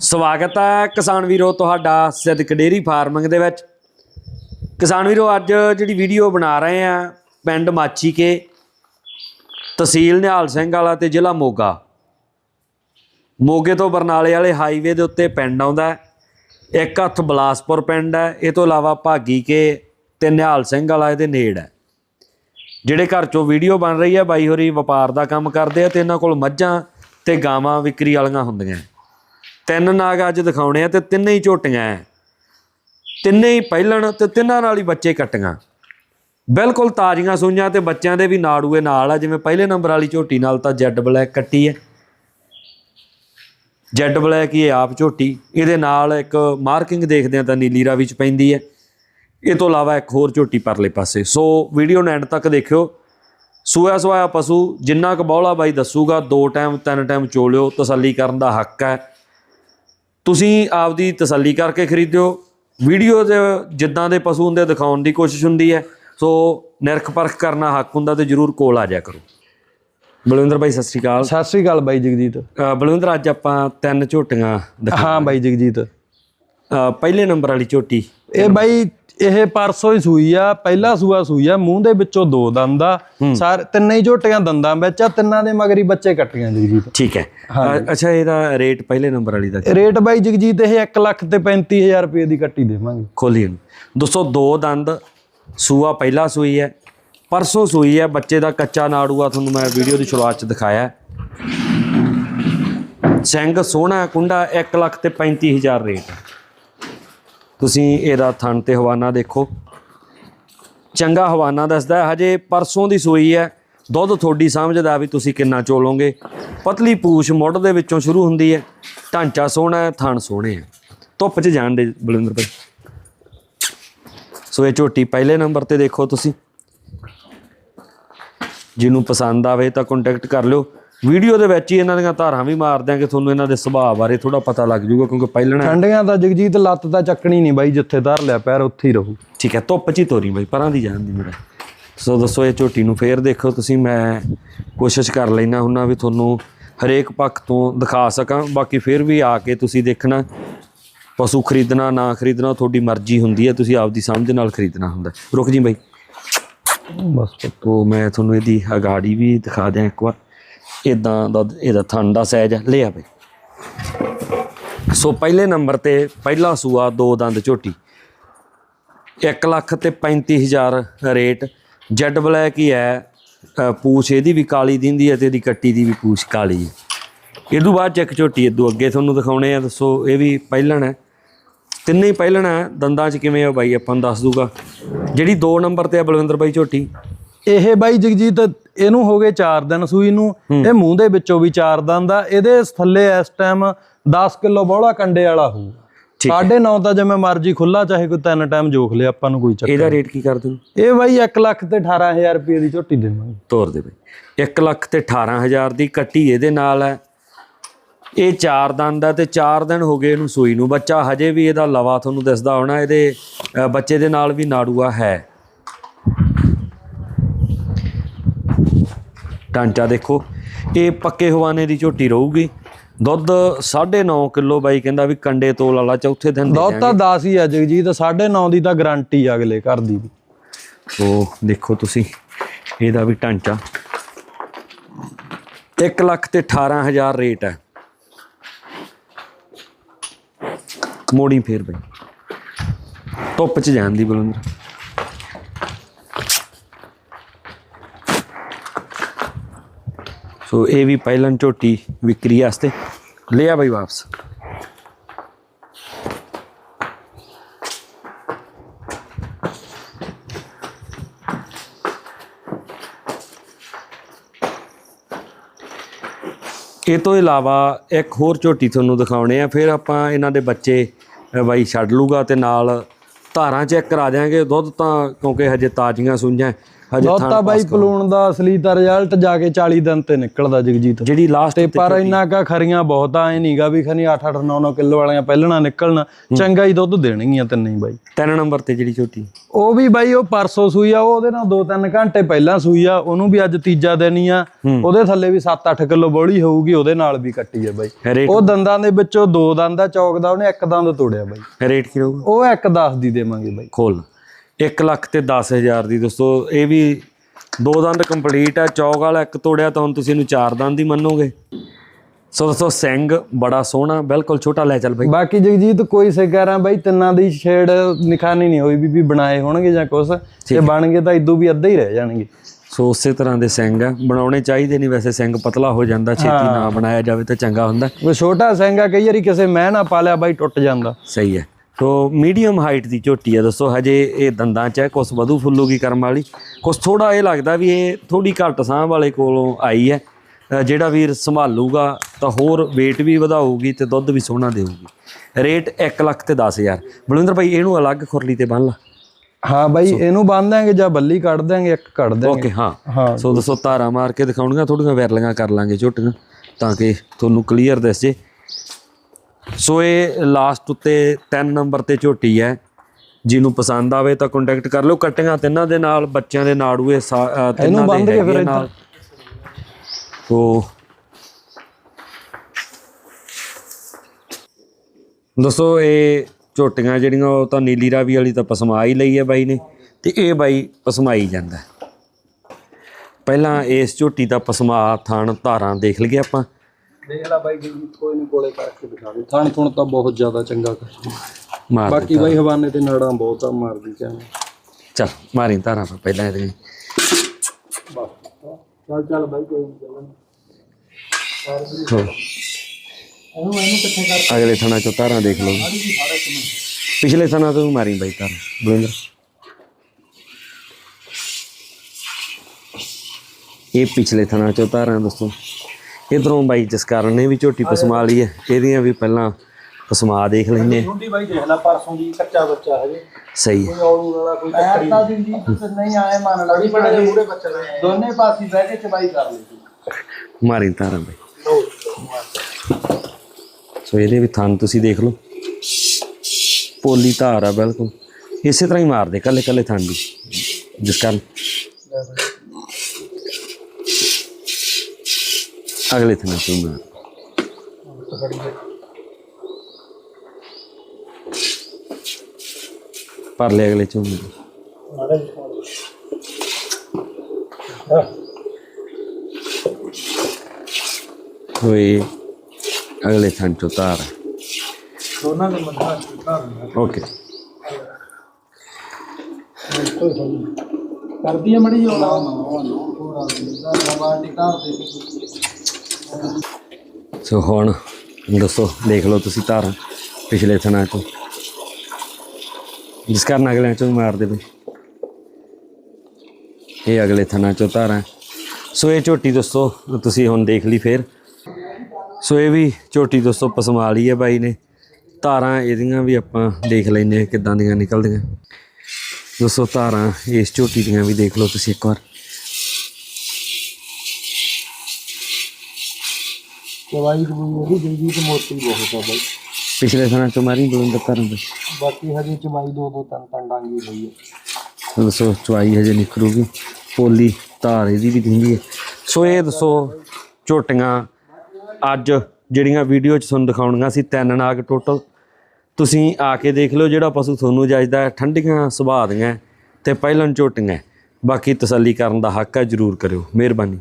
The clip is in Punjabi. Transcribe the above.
ਸਵਾਗਤ ਹੈ ਕਿਸਾਨ ਵੀਰੋ ਤੁਹਾਡਾ ਸਿੱਧਕ ਡੇਰੀ ਫਾਰਮਿੰਗ ਦੇ ਵਿੱਚ। ਕਿਸਾਨ ਵੀਰੋ, ਅੱਜ ਜਿਹੜੀ ਵੀਡੀਓ ਬਣਾ ਰਹੇ ਆ ਪਿੰਡ ਮਾਚੀ ਕੇ, ਤਹਿਸੀਲ ਨਿਹਾਲ ਸਿੰਘ ਵਾਲਾ ਤੇ ਜ਼ਿਲ੍ਹਾ ਮੋਗਾ। ਮੋਗੇ ਤੋਂ ਬਰਨਾਲੇ ਵਾਲੇ ਹਾਈਵੇ ਦੇ ਉੱਤੇ ਪਿੰਡ ਆਉਂਦਾ ਇੱਕ ਹੱਥ ਬਲਾਸਪੁਰ ਪਿੰਡ ਹੈ, ਇਹ ਤੋਂ ਇਲਾਵਾ ਭਾਗੀ ਕੇ ਤੇ ਨਿਹਾਲ ਸਿੰਘ ਵਾਲਾ ਇਹਦੇ ਨੇੜ ਹੈ। ਜਿਹੜੇ ਘਰ ਚੋਂ ਵੀਡੀਓ ਬਣ ਰਹੀ ਹੈ, ਬਾਈ ਹੋਰੀ ਵਪਾਰ ਦਾ ਕੰਮ ਕਰਦੇ ਆ ਤੇ ਇਹਨਾਂ ਕੋਲ ਮੱਝਾਂ ਤੇ ਗਾਵਾਂ ਵਿਕਰੀ ਵਾਲੀਆਂ ਹੁੰਦੀਆਂ। ਤਿੰਨ ਨਾਗ ਅੱਜ ਦਿਖਾਉਣੇ ਆ ਤੇ ਤਿੰਨੇ ਹੀ ਝੋਟੀਆਂ ਐ। ਤਿੰਨੇ ਹੀ ਪਹਿਲਣ ਤੇ ਤਿੰਨਾਂ ਨਾਲ ਹੀ ਬੱਚੇ ਕੱਟੀਆਂ। ਬਿਲਕੁਲ ਤਾਜ਼ੀਆਂ ਸੂਈਆਂ ਤੇ ਬੱਚਿਆਂ ਦੇ ਵੀ ਨਾੜੂਏ ਨਾਲ ਆ, ਜਿਵੇਂ ਪਹਿਲੇ ਨੰਬਰ ਵਾਲੀ ਝੋਟੀ ਨਾਲ ਤਾਂ ਜੈਡ ਬਲੈਕ ਕੱਟੀ ਹੈ ਜੈਡ ਬਲੈਕ ਹੀ ਇਹ ਆਪ ਝੋਟੀ, ਇਹਦੇ ਨਾਲ ਇੱਕ ਮਾਰਕਿੰਗ ਦੇਖਦੇ ਆ ਤਾਂ ਨੀਲੀ ਰਾਵੀ ਚ ਪੈਂਦੀ ਹੈ ਇਹ ਤੋਂ ਇਲਾਵਾ ਇੱਕ ਹੋਰ ਝੋਟੀ ਪਰਲੇ ਪਾਸੇ। ਸੋ ਵੀਡੀਓ ਨੂੰ ਐਂਡ ਤੱਕ ਦੇਖਿਓ। ਸੂਆ ਸਵਾਇਆ ਪਸ਼ੂ, ਜਿੰਨਾ ਕੁ ਬੌਲਾ ਬਾਈ ਦੱਸੂਗਾ, ਦੋ ਟਾਈਮ, ਤਿੰਨ ਟਾਈਮ ਚੋਲਿਓ, ਤਸੱਲੀ ਕਰਨ ਦਾ ਹੱਕ ਹੈ ਤੁਸੀਂ ਆਪਦੀ ਤਸੱਲੀ ਕਰਕੇ ਖਰੀਦਿਓ। ਵੀਡੀਓ ਦੇ ਜਿੱਦਾਂ ਦੇ ਪਸ਼ੂ ਹੁੰਦੇ ਦਿਖਾਉਣ ਦੀ ਕੋਸ਼ਿਸ਼ ਹੁੰਦੀ ਹੈ। ਸੋ ਨਿਰਖ ਪਰਖ ਕਰਨਾ ਹੱਕ ਹੁੰਦਾ ਤੇ ਜਰੂਰ ਕੋਲ ਆ ਜਾਇਆ ਕਰੋ। ਬਲਵਿੰਦਰ ਬਾਈ ਸਤਿ ਸ਼੍ਰੀ ਅਕਾਲ। ਸਤਿ ਸ੍ਰੀ ਅਕਾਲ ਬਾਈ ਜਗਜੀਤ। ਬਲਵਿੰਦਰ ਅੱਜ ਆਪਾਂ ਤਿੰਨ ਝੋਟੀਆਂ ਦਿਖਾ ਹਾਂ ਬਾਈ ਜਗਜੀਤ। ਪਹਿਲੇ ਨੰਬਰ ਵਾਲੀ ਝੋਟੀ। ਇਹ ਬਾਈ ਇਹ ਪਰਸੋਂ ਹੀ ਸੂਈ ਆ ਪਹਿਲਾ ਸੂਆ ਸੂਈ ਆ ਮੂੰਹ ਦੇ ਵਿੱਚੋਂ ਦੋ ਦੰਦ ਆ। ਸਾਰੇ ਤਿੰਨੇ ਹੀ ਝੋਟੀਆਂ ਦੰਦਾਂ ਵਿੱਚ ਆ ਤਿੰਨਾਂ ਦੇ ਮਗਰੀ ਬੱਚੇ ਕੱਟੀਆਂ ਜਗਜੀਤ ਠੀਕ ਹੈ। ਅੱਛਾ ਇਹਦਾ ਰੇਟ ਪਹਿਲੇ ਨੰਬਰ ਵਾਲੀ ਦਾ। ਰੇਟ ਬਾਈ ਜਗਜੀਤ ਇਹ 1 ਲੱਖ ਤੇ 35000 ਰੁਪਏ ਦੀ ਕੱਟੀ ਦੇਵਾਂਗੇ। ਖੋਲੀ ਇਹਨੂੰ। ਦੋਸਤੋ ਦੋ ਦੰਦ ਸੂਆ ਪਹਿਲਾ ਸੂਈ ਹੈ ਪਰਸੋਂ ਸੂਈ ਹੈ ਬੱਚੇ ਦਾ ਕੱਚਾ ਨਾੜੂਆ ਤੁਹਾਨੂੰ ਮੈਂ ਵੀਡੀਓ ਦੀ ਸ਼ੁਰੂਆਤ ਚ ਦਿਖਾਇਆ। ਹੈ। ਸਿੰਘ ਸੋਹਣਾ ਕੁੰਡਾ 1 ਲੱਖ ਤੇ 35000 ਰੇਟ। ਤੁਸੀਂ ਇਹਦਾ ਥਣ ਤੇ ਹਵਾਨਾ ਦੇਖੋ। ਚੰਗਾ ਹਵਾਨਾ ਦੱਸਦਾ ਹਜੇ ਪਰਸੋਂ ਦੀ ਸੂਈ ਹੈ। ਦੁੱਧ ਥੋੜੀ ਸਮਝਦਾ ਵੀ ਤੁਸੀਂ ਕਿੰਨਾ ਚੋਲੋਗੇ। ਪਤਲੀ ਪੂਛ ਮੁੱਢ ਦੇ ਵਿੱਚੋਂ ਸ਼ੁਰੂ ਹੁੰਦੀ ਹੈ। ਢਾਂਚਾ ਸੋਹਣਾ ਹੈ, ਥਣ ਸੋਹਣੇ ਹੈ। ਧੁੱਪ 'ਚ ਜਾਣ ਦੇ ਬਲਿੰਦਰ ਭਾਈ। ਸੋ ਇਹ ਝੋਟੀ ਪਹਿਲੇ ਨੰਬਰ ਤੇ ਦੇਖੋ ਤੁਸੀਂ। ਜਿਹਨੂੰ ਪਸੰਦ ਆਵੇ ਤਾਂ ਕੰਟੈਕਟ ਕਰ ਲਿਓ। ਵੀਡੀਓ ਦੇ ਵਿੱਚ ਹੀ ਇਹਨਾਂ ਦੀਆਂ ਧਾਰਾਂ ਵੀ ਮਾਰ ਦਿਆਂਗੇ ਤੁਹਾਨੂੰ ਇਹਨਾਂ ਦੇ ਸੁਭਾਅ ਬਾਰੇ ਥੋੜਾ ਪਤਾ ਲੱਗ ਜਾਊਗਾ ਕਿਉਂਕਿ ਪਹਿਲਣਾ ਠੰਡੀਆਂ ਦਾ ਜਗਜੀਤ ਲੱਤ ਤਾਂ ਚੱਕਣੀ ਨਹੀਂ ਬਾਈ ਜਿੱਥੇ ਧਰ ਲਿਆ ਪੈਰ ਉੱਥੇ ਹੀ ਰਹੂ। ਠੀਕ ਹੈ ਧੁੱਪ 'ਚ ਹੀ ਤੋਰੀ ਬਾਈ ਪਰਾਂ ਦੀ ਜਾਣ ਦੀ ਮੇਰਾ ਸੋ ਦੱਸੋ ਇਹ ਝੋਟੀ ਨੂੰ ਫੇਰ ਦੇਖੋ ਤੁਸੀਂ ਮੈਂ ਕੋਸ਼ਿਸ਼ ਕਰ ਲੈਣਾ ਹੁੰਨਾ ਵੀ ਤੁਹਾਨੂੰ ਹਰੇਕ ਪੱਖ ਤੋਂ ਦਿਖਾ ਸਕਾਂ ਬਾਕੀ ਫੇਰ ਵੀ ਆ ਕੇ ਤੁਸੀਂ ਦੇਖਣਾ ਪਸ਼ੂ ਖਰੀਦਣਾ ਨਾ ਖਰੀਦਣਾ ਤੁਹਾਡੀ ਮਰਜ਼ੀ ਹੁੰਦੀ ਹੈ ਤੁਸੀਂ ਆਪਦੀ ਸਮਝ ਨਾਲ ਖਰੀਦਣਾ ਹੁੰਦਾ। ਰੁਕ ਜੀ ਬਾਈ। ਬਸ ਤੋ ਮੈਂ ਤੁਹਾਨੂੰ ਇਹਦੀ ਅਗਾੜੀ ਵੀ ਦਿਖਾ ਦਿਆਂ ਇੱਕ ਵਾਰ। ਇਦਾਂ ਦਾ ਇਹਦਾ ਥਣ ਦਾ ਸਾਈਜ਼ ਲੈ ਆ ਬਈ ਸੋ ਪਹਿਲੇ ਨੰਬਰ ਤੇ ਪਹਿਲਾ ਸੂਆ, ਦੋ ਦੰਦ ਝੋਟੀ। 1 ਲੱਖ ਤੇ 35000 ਰੇਟ। ਜੈਡ ਬਲੈਕ ਹੀ ਹੈ ਪੂਛ ਇਹਦੀ ਵੀ ਕਾਲੀ ਦਿੰਦੀ ਹੈ ਤੇ ਇਹਦੀ ਕੱਟੀ ਦੀ ਵੀ ਪੂਛ ਕਾਲੀ ਹੈ। ਇਹ ਤੋਂ ਬਾਅਦ ਚ ਇੱਕ ਝੋਟੀ ਇਦੋਂ ਅੱਗੇ ਤੁਹਾਨੂੰ ਦਿਖਾਉਣੇ ਆ, ਦੱਸੋ ਇਹ ਵੀ ਪਹਿਲਣ ਹੈ। ਤਿੰਨੇ ਹੀ ਪਹਿਲਣ ਹੈ, ਦੰਦਾਂ 'ਚ ਕਿਵੇਂ ਆ ਬਾਈ, ਆਪਾਂ ਨੂੰ ਦੱਸ ਦੂਗਾ। ਜਿਹੜੀ 2 ਨੰਬਰ ਤੇ ਆ ਬਲਵਿੰਦਰ ਬਾਈ ਝੋਟੀ ਇਹ ਬਾਈ ਜਗਜੀਤ ਇਹਨੂੰ ਹੋ ਗਏ 4 ਦਿਨ ਸੂਈ ਨੂੰ। ਇਹ ਮੂੰਹ ਦੇ ਵਿੱਚੋਂ ਵੀ 4 ਦੰਦ ਆ ਇਹਦੇ ਥੱਲੇ ਇਸ ਟਾਈਮ 10 ਕਿਲੋ ਬੋਲਾ ਕੰਡੇ ਵਾਲਾ ਹੋਊ ਸਾਢੇ 9 ਤਾਂ ਜਿਵੇਂ ਮਰਜ਼ੀ ਖੁੱਲਾ ਚਾਹੇ ਕੋਈ ਤਿੰਨ ਟਾਈਮ ਜੋਖ ਲਿਆ ਆਪਾਂ ਨੂੰ ਕੋਈ ਚੱਕਰ ਇਹਦਾ ਰੇਟ ਕੀ ਕਰ ਦੂੰ ਇਹ ਬਾਈ 1 ਲੱਖ ਤੇ 18000 ਰੁਪਏ ਦੀ ਝੋਟੀ ਦੇਵਾਂਗੇ। ਤੋਰ ਦੇ ਬਈ। 1 ਲੱਖ ਤੇ 18000 ਦੀ ਕੱਟੀ ਇਹਦੇ ਨਾਲ ਹੈ। ਇਹ 4 ਦੰਦ ਦਾ ਤੇ 4 ਦਿਨ ਹੋ ਗਏ ਇਹਨੂੰ ਸੂਈ ਨੂੰ। ਬੱਚਾ ਹਜੇ ਵੀ ਇਹਦਾ ਲਵਾ ਤੁਹਾਨੂੰ ਦਿਸਦਾ ਹੋਣਾ। ਇਹਦੇ ਬੱਚੇ ਦੇ ਨਾਲ ਵੀ ਨਾੜੂਆ ਹੈ। ਢਾਂਚਾ ਦੇਖੋ। ਇਹ ਪੱਕੇ ਹਵਾਨੇ ਦੀ ਝੋਟੀ ਰਹੂਗੀ। ਦੁੱਧ 9.5 ਕਿਲੋ ਬਾਈ ਕਹਿੰਦਾ ਵੀ ਕੰਡੇ ਤੋਲ ਵਾਲਾ ਚੌਥੇ ਦਿਨ ਦੇ ਦੁੱਧ ਤਾਂ 10 ਹੀ ਆ ਜਗਜੀਤ 9.5 ਦੀ ਤਾਂ ਗਾਰੰਟੀ ਆ ਅਗਲੇ ਘਰ ਦੀ ਵੀ। ਸੋ ਦੇਖੋ ਤੁਸੀਂ ਇਹਦਾ ਵੀ ਢਾਂਚਾ। 1 ਲੱਖ ਤੇ 18000 ਰੇਟ ਹੈ। ਮੋੜੀ ਫੇਰ ਬਈ। ਧੁੱਪ ਚ ਜਾਂਦੀ ਬਲੰਦਰ ਸੋ ਇਹ ਵੀ ਪਹਿਲਾਂ ਝੋਟੀ ਵਿਕਰੀ ਵਾਸਤੇ। ਲਿਆ ਬਈ ਵਾਪਸ। ਇਹ ਤੋਂ ਇਲਾਵਾ ਇੱਕ ਹੋਰ ਝੋਟੀ ਤੁਹਾਨੂੰ ਦਿਖਾਉਣੇ ਆ। ਫਿਰ ਆਪਾਂ ਇਹਨਾਂ ਦੇ ਬੱਚੇ ਅ, ਬਾਈ ਛੱਡ ਲੂਗਾ ਤੇ ਨਾਲ ਧਾਰਾਂ ਚੈੱਕ ਕਰਾ ਦਿਆਂਗੇ। ਦੁੱਧ ਤਾਂ ਕਿਉਂਕਿ ਹਜੇ ਤਾਜ਼ੀਆਂ ਸੂਈਆਂ। ਹਜੇ ਦੁੱਧ ਥਣ ਤਾਂ ਬਾਈ ਪਲੂਣ ਦਾ ਅਸਲੀ ਤਾਂ ਰਿਜ਼ਲਟ ਜਾ ਕੇ 40 ਦਿਨ ਤੇ ਨਿਕਲਦਾ ਜਗਜੀਤ। ਜਿਹੜੀ ਲਾਸਟ ਤੇ ਪਰ ਇੰਨਾ ਕਾ ਖਰੀਆਂ ਬਹੁਤ ਆ ਐ ਨਹੀਂਗਾ ਵੀ ਖਨੀ 8 8 9 9 ਕਿਲੋ ਵਾਲੀਆਂ ਪਹਿਲਣਾ ਨਿਕਲਣ। ਚੰਗਾ ਹੀ ਦੁੱਧ ਦੇਣਗੀਆਂ ਤਿੰਨੇ ਹੀ ਬਾਈ। ਤਿੰਨ ਨੰਬਰ ਤੇ ਜਿਹੜੀ ਝੋਟੀ ਉਹ ਵੀ ਬਾਈ ਉਹ ਪਰਸੋਂ ਸੂਈ ਆ ਉਹ ਉਹਦੇ ਨਾਲ 2-3 ਘੰਟੇ ਪਹਿਲਾਂ ਸੂਈ ਆ ਉਹਨੂੰ ਵੀ ਅੱਜ ਤੀਜਾ ਦਿਨ ਹੀ ਆ। ਉਹਦੇ ਥੱਲੇ ਵੀ 7-8 ਕਿਲੋ ਬੋਲੀ ਹੋਊਗੀ ਉਹਦੇ ਨਾਲ ਵੀ ਕੱਟੀ ਆ ਬਾਈ। ਉਹ ਦੰਦਾਂ ਦੇ ਵਿੱਚੋਂ ਦੋ ਦੰਦ ਆ ਚੌਕ ਦਾ ਉਹਨੇ ਇੱਕ ਦੰਦ ਤੋੜਿਆ ਬਾਈ। ਰੇਟ ਕੀ ਰਹੂਗਾ? ਉਹ ਇੱਕ 10 ਦੀ ਦੇਵਾਂਗੇ ਬਾਈ। ਖੋਲ। 1 ਲੱਖ ਤੇ 10000 ਦੀ। ਦੋਸਤੋ ਇਹ ਵੀ ਦੋ ਦੰਦ ਕੰਪਲੀਟ ਹੈ ਚੌਕ ਵਾਲਾ ਇੱਕ ਤੋੜਿਆ ਤਾਂ ਹੁਣ ਤੁਸੀਂ ਇਹਨੂੰ ਚਾਰ ਦੰਦ ਹੀ ਮੰਨੋਗੇ। ਸੋ ਦੋਸਤੋ ਸਿੰਘ ਬੜਾ ਸੋਹਣਾ। ਬਿਲਕੁਲ ਛੋਟਾ ਲੈ ਚੱਲ ਬਾਈ। ਬਾਕੀ ਜਗਜੀਤ ਕੋਈ ਸਿਕਾਰਾਂ ਬਾਈ ਤਿੰਨਾਂ ਦੀ ਛੇੜ ਨਿਖਾਨੀ ਨਹੀਂ ਹੋਈ ਵੀ ਵੀ ਬਣਾਏ ਹੋਣਗੇ ਜਾਂ ਕੁਛ। ਤੇ ਬਣ ਗਏ ਤਾਂ ਇਦੋਂ ਵੀ ਅੱਧੇ ਹੀ ਰਹਿ ਜਾਣਗੇ। ਸੋ ਉਸੇ ਤਰ੍ਹਾਂ ਦੇ ਸਿੰਘ ਆ। ਬਣਾਉਣੇ ਚਾਹੀਦੇ ਨਹੀਂ ਵੈਸੇ ਸਿੰਘ ਪਤਲਾ ਹੋ ਜਾਂਦਾ। ਛੇਤੀ ਨਾ ਬਣਾਇਆ ਜਾਵੇ ਤਾਂ ਚੰਗਾ ਹੁੰਦਾ। ਉਹ ਛੋਟਾ ਸਿੰਘ ਆ ਕਈ ਵਾਰੀ ਕਿਸੇ ਮੈਂ ਨਾ ਪਾ ਲਿਆ ਬਾਈ ਟੁੱਟ ਜਾਂਦਾ। ਸਹੀ ਹੈ। ਸੋ ਮੀਡੀਅਮ ਹਾਈਟ ਦੀ ਝੋਟੀ ਹੈ ਦੋਸਤੋ ਹਜੇ ਇਹ ਦੰਦਾਂ 'ਚ ਹੈ ਕੁਛ ਵਧੂ ਫੁੱਲੂਗੀ ਕਰਮ ਵਾਲੀ? ਕੁਛ ਥੋੜਾ ਇਹ ਲੱਗਦਾ ਵੀ ਇਹ ਥੋੜੀ ਘੱਟ ਸਾਹ ਵਾਲੇ ਕੋਲੋਂ ਆਈ ਹੈ। ਜਿਹੜਾ ਵੀਰ ਸੰਭਾਲੂਗਾ ਤਾਂ ਹੋਰ weight ਵੀ ਵਧਾਊਗੀ ਤੇ ਦੁੱਧ ਵੀ ਸੋਹਣਾ ਦੇਊਗੀ। ਰੇਟ 1 ਲੱਖ ਤੇ 10000 ਬਲਵਿੰਦਰ ਭਾਈ ਇਹਨੂੰ ਅਲੱਗ ਖੁਰਲੀ ਤੇ ਬੰਨ ਲਾ। ਹਾਂ ਬਾਈ ਇਹਨੂੰ ਬੰਨ ਦਾਂਗੇ ਜਾਂ ਬੱਲੀ ਕੱਢ ਦਾਂਗੇ ਇੱਕ ਕੱਢ ਦਾਂਗੇ ਓਕੇ ਹਾਂ। ਸੋ ਦੋਸਤੋ ਧਾਰਾ ਮਾਰ ਕੇ ਦਿਖਾਉਣੀਆਂ ਥੋੜੀਆਂ ਵੈਰਲੀਆਂ ਕਰ ਲਾਂਗੇ ਝੋਟੀਆਂ ਤਾਂ ਕਿ ਤੁਹਾਨੂੰ ਕਲੀਅਰ ਦਿਸ ਜੇ। ਸੋ ਇਹ ਲਾਸਟ ਉੱਤੇ 3 ਨੰਬਰ ਤੇ ਝੋਟੀ ਹੈ। ਜਿਹਨੂੰ ਪਸੰਦ ਆਵੇ ਤਾਂ ਕੰਟੈਕਟ ਕਰ ਲਓ। ਕੱਟੀਆਂ ਤਿੰਨਾਂ ਦੇ ਨਾਲ ਬੱਚਿਆਂ ਦੇ ਨਾੜੂਏ ਤਿੰਨਾਂ ਦੇ ਹੈਗੇ ਨਾਲ। ਸੋ ਦੋਸਤੋ ਇਹ ਝੋਟੀਆਂ ਜਿਹੜੀਆਂ ਉਹ ਤਾਂ ਨੀਲੀ ਰਾਵੀ ਵਾਲੀ ਤਾਂ ਪਸਮਾ ਹੀ ਲਈ ਹੈ ਬਾਈ ਨੇ। ਤੇ ਇਹ ਬਾਈ ਪਸਮਾਈ ਜਾਂਦਾ। ਪਹਿਲਾਂ ਇਸ ਝੋਟੀ ਦਾ ਪਸਮਾ ਥਣ ਧਾਰਾਂ ਦੇਖ ਲਈਏ ਆਪਾਂ। ਦੇਖ ਲੈ ਬਾਈ ਜੀ ਕੋਈ ਨਹੀਂ ਕੋਲੇ ਕਰਕੇ ਦਿਖਾ ਦੇ। ਥਣ ਥੁਣ ਤਾਂ ਬਹੁਤ ਜ਼ਿਆਦਾ ਚੰਗਾ ਕਰ ਮਾਰ ਬਾਕੀ ਬਾਈ ਹਵਾਨੇ ਤੇ ਨਾੜਾਂ ਬਹੁਤ ਆ ਮਾਰਦੀ ਚਾਹ ਚੱਲ ਮਾਰੀ ਧਾਰਾਂ ਆਪਾਂ ਪਹਿਲਾਂ ਇਹਦੇ ਚੱਲ ਚੱਲ ਬਾਈ ਕੋਈ ਨਹੀਂ ਹੋ। ਇਹਨੂੰ ਇਹਨੂੰ ਕਿੱਥੇ ਕਰ। ਅਗਲੇ ਥਣਾ ਚੋਂ ਧਾਰਾਂ ਦੇਖ ਲਓ। ਪਿਛਲੇ ਥਣਾ ਤੋਂ ਵੀ ਮਾਰੀ ਬਾਈ ਧਾਰਾਂ। ਬਲਿੰਦਰ ਇਹ ਪਿਛਲੇ ਥਣਾ ਚੋਂ ਧਾਰਾਂ ਦੋਸਤੋ। ਇਧਰੋਂ ਬਾਈ ਜਸਕਰਨ ਨੇ ਵੀ ਝੋਟੀ ਪਸਮਾ ਲਈ ਹੈ। ਇਹਦੀਆਂ ਵੀ ਪਹਿਲਾਂ ਪਸਮਾ ਦੇਖ ਲੈਂਦੇ ਹਾਂ। ਹੁੰਦੀ ਬਾਈ ਦੇਖ ਲੈ ਪਰਸੋਂ ਦੀ ਕੱਚਾ ਬੱਚਾ ਹਜੇ ਸਹੀ ਹੈ। ਔਰੂ ਵਾਲਾ ਕੋਈ ਚੱਕਰ। ਹੀ ਨਹੀਂ ਦੀ ਨਹੀਂ ਆਏ ਮੰਨ ਲਾ ਵੀ ਬੜੇ ਮੂਰੇ ਬੱਚੇ ਦੋਨੇ ਪਾਸੇ ਬਹਿ ਕੇ ਚਬਾਈ ਕਰ ਲਈ। ਮਾਰੀ ਧਾਰਾਂ ਬਾਈ। ਸੋ ਇਹਦੇ ਵੀ ਥਣ ਤੁਸੀਂ ਦੇਖ ਲਓ। ਪੋਲੀ ਧਾਰ ਆ ਬਿਲਕੁਲ। ਇਸੇ ਤਰ੍ਹਾਂ ਹੀ ਮਾਰਦੇ ਕੱਲੇ ਕੱਲੇ ਥਣ ਦੀ ਜਿਸ ਕਾਰਨ ਅਗਲੇ ਥਣ ਤੋਂ ਮਾਰ ਪਰ ਲੈ ਅਗਲੇ ਚੋਂ ਮਾਰ। ਹੋਏ ਅਗਲੇ ਥਣ ਚੋਂ ਤਾਰ ਦੋਨਾਂ ਦੇ ਮੱਥਾ ਓਕੇ ਕਰਦੀ ਹੈ ਮੜੀ ਜੋ ਨਾ ਬਾਲਟੀ ਧਾਰ ਦੇ ਸੋ ਹੁਣ ਦੱਸੋ, ਦੇਖ ਲਓ ਤੁਸੀਂ ਧਾਰਾਂ ਪਿਛਲੇ ਥਣਾ ਚੋਂ ਜਿਸ ਕਾਰਨ ਅਗਲੇ ਚੋਂ ਮਾਰ ਦੇ ਬਈ ਇਹ ਅਗਲੇ ਥਣਾ ਚੋਂ ਧਾਰਾਂ ਸੋ ਇਹ ਝੋਟੀ ਦੋਸਤੋ, ਤੁਸੀਂ ਹੁਣ ਦੇਖ ਲਈ ਫੇਰ। ਸੋ ਇਹ ਵੀ ਝੋਟੀ ਦੋਸਤੋ ਪਸਮਾ ਲਈ ਹੈ ਬਾਈ ਨੇ। ਧਾਰਾਂ ਇਹਦੀਆਂ ਵੀ ਆਪਾਂ ਦੇਖ ਲੈਨੇ ਕਿੱਦਾਂ ਦੀਆਂ ਨਿਕਲਦੀਆਂ। ਦੋਸਤੋ ਧਾਰਾਂ ਇਸ ਝੋਟੀ ਦੀਆਂ ਵੀ ਦੇਖ ਲਓ ਤੁਸੀਂ ਇੱਕ ਵਾਰ। ਚਵਾਈ ਦਵਾਈ ਇਹਦੀ ਜਲਦੀ ਤੇ ਮੋਟੀ ਬਹੁਤ ਆ ਬਾਈ। ਪਿਛਲੇ ਥਣਾ ਚੋਂ ਮਾਰੀ ਬਲਵਿੰਦਰ ਧਾਰਾਂ ਦੇ ਬਾਕੀ ਹਜੇ ਚਵਾਈ ਦੋ ਦੋ ਤਿੰਨ ਤਿੰਨ ਡਾਂਗੀ ਹੋਈ ਹੈ ਦੱਸੋ ਚਵਾਈ ਹਜੇ ਨਿਕਲੂਗੀ ਪੋਲੀ ਧਾਰ ਇਹਦੀ ਵੀ ਦਿੰਦੀ ਹੈ ਸੋ ਇਹ ਦੱਸੋ ਝੋਟੀਆਂ ਅੱਜ ਜਿਹੜੀਆਂ ਵੀਡੀਓ 'ਚ ਤੁਹਾਨੂੰ ਦਿਖਾਉਣੀਆਂ ਸੀ ਤਿੰਨ ਨਾਗ ਟੋਟਲ ਤੁਸੀਂ ਆ ਕੇ ਦੇਖ ਲਓ ਜਿਹੜਾ ਪਸ਼ੂ ਤੁਹਾਨੂੰ ਜੱਜਦਾ ਹੈ ਠੰਡੀਆਂ ਸੁਭਾਅ ਦੀਆਂ ਹੈ ਤੇ ਪਹਿਲਣ ਝੋਟੀਆਂ ਹੈ। ਬਾਕੀ ਤਸੱਲੀ ਕਰਨ ਦਾ ਹੱਕ ਹੈ ਜਰੂਰ ਕਰਿਓ। ਮਿਹਰਬਾਨੀ।